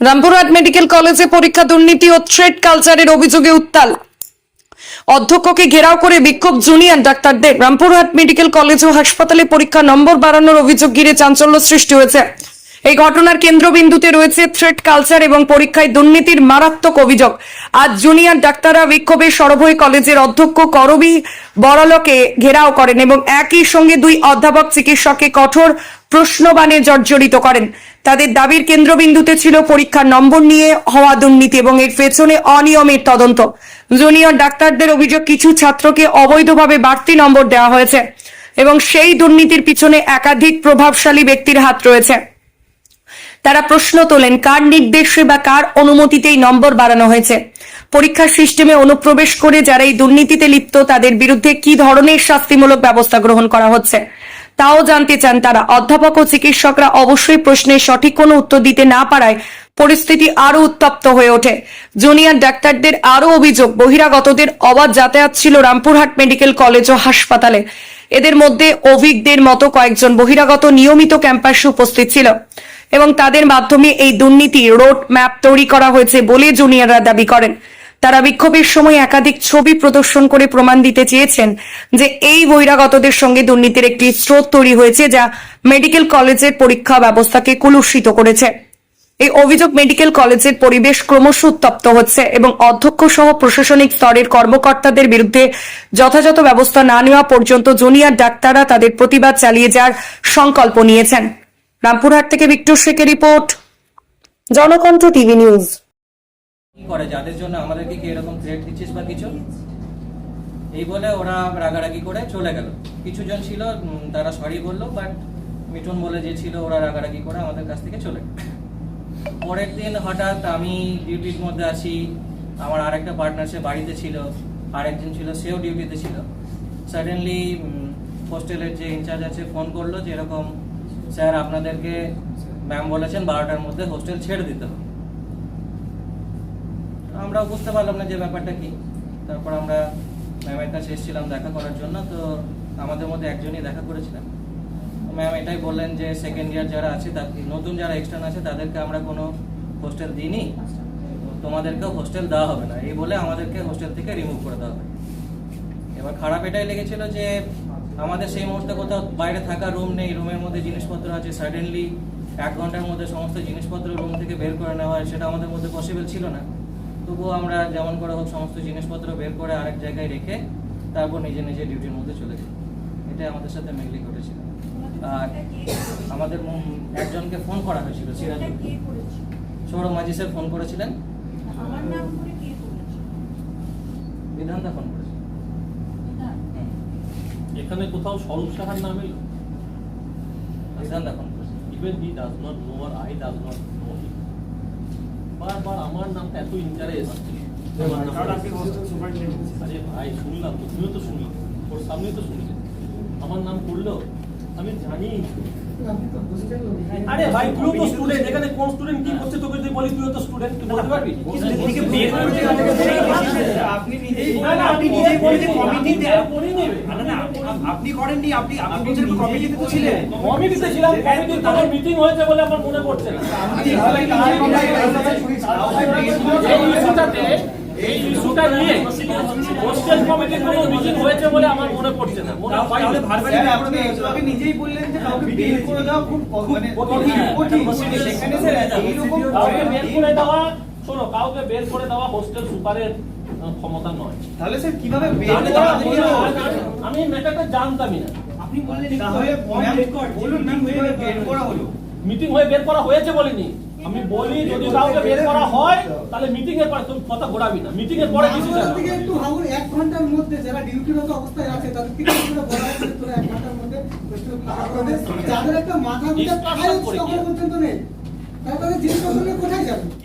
Rampurhat medical কলেজে পরীক্ষা দুর্নীতি ও থ্রেড কালচারের অভিযোগে উত্তাল। অধ্যক্ষকে ঘেরাও করে বিক্ষোভ জুনিয়র ডাক্তারদের। রামপুরহাট মেডিকেল কলেজ ও হাসপাতালে পরীক্ষা নম্বর বাড়ানোর অভিযোগ ঘিরে চাঞ্চল্য সৃষ্টি হয়েছে। এই ঘটনার কেন্দ্রবিন্দুতে রয়েছে থ্রেড কালচার এবং পরীক্ষায় দুর্নীতির মারাত্মক অভিযোগ। আজ জুনিয়র ডাক্তাররা বিক্ষোভে সরব কলেজের অধ্যক্ষ করবি বড়ালকে ঘেরাও করেন এবং একই সঙ্গে দুই অধ্যাপক চিকিৎসককে কঠোর প্রশ্নবাণে জর্জরিত করেন। তাদের দাবির কেন্দ্রবিন্দুতে ছিল পরীক্ষার নম্বর নিয়ে হওয়া দুর্নীতি এবং এর পেছনে অনিয়মের তদন্ত। জুনিয়র ডাক্তারদের অভিযোগ, কিছু ছাত্রকে অবৈধভাবে বাড়তি নম্বর দেওয়া হয়েছে এবং সেই দুর্নীতির পিছনে একাধিক প্রভাবশালী ব্যক্তির হাত রয়েছে। তারা প্রশ্ন তোলেন, কার নির্দেশে বা কার অনুমতিতেই নম্বর বাড়ানো হয়েছে? পরীক্ষার সিস্টেমে অনুপ্রবেশ করে যারা এই দুর্নীতিতে লিপ্ত, তাদের বিরুদ্ধে কি ধরনের শাস্তিমূলক ব্যবস্থা গ্রহণ করা হচ্ছে? তাও জানতে চান তারা। অধ্যাপক ও চিকিৎসকরা অবশ্যই প্রশ্নের সঠিক কোনো উত্তর দিতে না পারায় পরিস্থিতি আরও উত্তপ্ত হয়ে ওঠে। জুনিয়র ডাক্তারদের আরও অভিযোগ, বহিরাগতদের অবাধ যাতায়াত ছিল রামপুরহাট মেডিকেল কলেজ ও হাসপাতালে। এদের মধ্যে অভিজ্ঞদের মতো কয়েকজন বহিরাগত নিয়মিত ক্যাম্পাসে উপস্থিত ছিল। এবং তাদের মাধ্যমে এই দুর্নীতি রোড ম্যাপ তৈরি করা হয়েছে বলে জুনিয়ররা দাবি করেন। তারা বিক্ষোভের সময় একাধিক ছবি প্রদর্শন করে প্রমাণ দিতে চেয়েছেন যে এই বহিরাগতদের সঙ্গে দুর্নীতির একটি স্রোত তৈরি হয়েছে যা মেডিকেল কলেজের পরীক্ষা ব্যবস্থাকে কুলুষিত করেছে। এই অভিযোগ মেডিকেল কলেজের পরিবেশ ক্রমশ উত্তপ্ত হচ্ছে এবং অধ্যক্ষ সহ প্রশাসনিক স্তরের কর্মকর্তাদের বিরুদ্ধে যথাযথ ব্যবস্থা না নেওয়া পর্যন্ত জুনিয়র ডাক্তাররা তাদের প্রতিবাদ চালিয়ে যাওয়ার সংকল্প নিয়েছেন। রামপুরহাট থেকে বিক্টর শেখের রিপোর্ট, জনকণ্ঠ টিভি নিউজ। কি করে? যাদের জন্য আমাদেরকে কি এরকম থ্রেট দিচ্ছিস বা কিছু? এই বলে ওরা রাগারাগি করে চলে গেল। কিছু জন ছিল তারা সরি বলল বাট মিঠুন বলে যে ছিল, ওরা রাগারাগি করে আমাদের কাছ থেকে চলে গেল। পরের দিন হঠাৎ আমি ডিউটির মধ্যে আছি, আমার আরেকটা পার্টনার সে বাড়িতে ছিল, আরেকজন ছিল, সেও ডিউটিতে ছিল। সাডেনলি হোস্টেলের যে ইনচার্জ আছে ফোন করল যে এরকম স্যার, আপনাদেরকে ম্যাম বলেছেন বারোটার মধ্যে হোস্টেল ছেড়ে দিতে হবে। আমরা বুঝতে পারলাম না যে ব্যাপারটা কি। তারপর আমরা ম্যামের কাছে এসেছিলাম দেখা করার জন্য, তো আমাদের মধ্যে একজনই দেখা করেছিলেন ম্যাম এটাই বললেন যে সেকেন্ড ইয়ার যারা আছে তা নতুন যারা এক্সটার্ন আছে, তাদেরকে আমরা কোনো হোস্টেল দিইনি। তোমাদেরকেও হোস্টেল দেওয়া হবে না। এই বলে আমাদেরকে হোস্টেল থেকে রিমুভ করে দেওয়া হবে এবার খারাপ এটাই লেগেছিল যে আমাদের সেই মুহূর্তে কোথাও বাইরে থাকা রুম নেই রুমের মধ্যে জিনিসপত্র আছে। সাডেনলি এক ঘণ্টার মধ্যে সমস্ত জিনিসপত্র রুম থেকে বের করে নেওয়া হয় সেটা আমাদের মধ্যে পসিবল ছিল না। তবুও আমরা যেমন করে হোক সমস্ত জিনিসপত্র বের করে আরেক জায়গায় রেখে তারপর নিজে নিজে ডিউটির মধ্যে চলে যাই। এটাই আমাদের সাথে মেনলি ঘটেছিল। আর আমাদের একজনকে ফোন করা হয়েছিল সিরাজুল সৌরভ মাঝি স্যার ফোন করেছিলেন? বিধানদা ফোন এখানে কোথাও স্বরূপ সাহার নাম এলো বিধানদা ফোন করেছিলেন even he does not know R I does not know বারবার আমার নামটা এত ইন্টারেস্ট আরে ভাই শুনলাম তো তুমিও তো শুনলাম ওর সামনেই তো শুনলে। আমার নাম করল? আমি জানি। আরে ভাই তুইও তো স্টুডেন্ট এখানে কোন স্টুডেন্ট কি করছে তোকে যদি বলি তুইও তো স্টুডেন্ট তুই বলতে পারবি আপনি নিজেই আপনি নিজেই বলেছেন আপনি কমিটিতে করে নেবে না, না, আপনি- করেননি আপনি আপনি বলছেন কমিটিতে তো ছিলেন কমিটিতে ছিলাম কমিটির কোনো মিটিং হয়েছে বলে আমার মনে পড়ছে না নিজেই এই ইস্যুটা নিয়ে হোস্টেল কমিটির কোনো মিটিং হয়েছে বলে আমার মনে পড়ছে না। মনে হয় না। আপনি নিজেই বললেন যে কাউকে বের করে দেওয়া খুব মানে কঠিন। সেখানে স্যার এইরকম কাউকে করে দেওয়া শোনো কাউকে বের করে দেওয়া হোস্টেল সুপারের ক্ষমতা নয়। তাহলে স্যার কীভাবে বের করা আমি- ম্যাটারটা জানতামই না। আপনি বললেন তাহলে বলুন কীভাবে বের করা হলো? মিটিং হয়ে বের করা হয়েছে বলিনি। আমি বলি যদি কাউকে বের করা হয় তাহলে মিটিং এর পরে তুমি কথা ঘোরাবি না। মিটিং এর পরে ডিসিশন থেকে একটু হাউর এক ঘণ্টার মধ্যে যারা ডিউটিরত অবস্থায় আছে তাদেরকে কিছু বলা তোরা এক ঘণ্টার মধ্যে করে দে? যাদের একটা মাথা কি? পর্যন্ত নেই। তাহলে তাদের জিনিসপত্র কোথায় যাবে?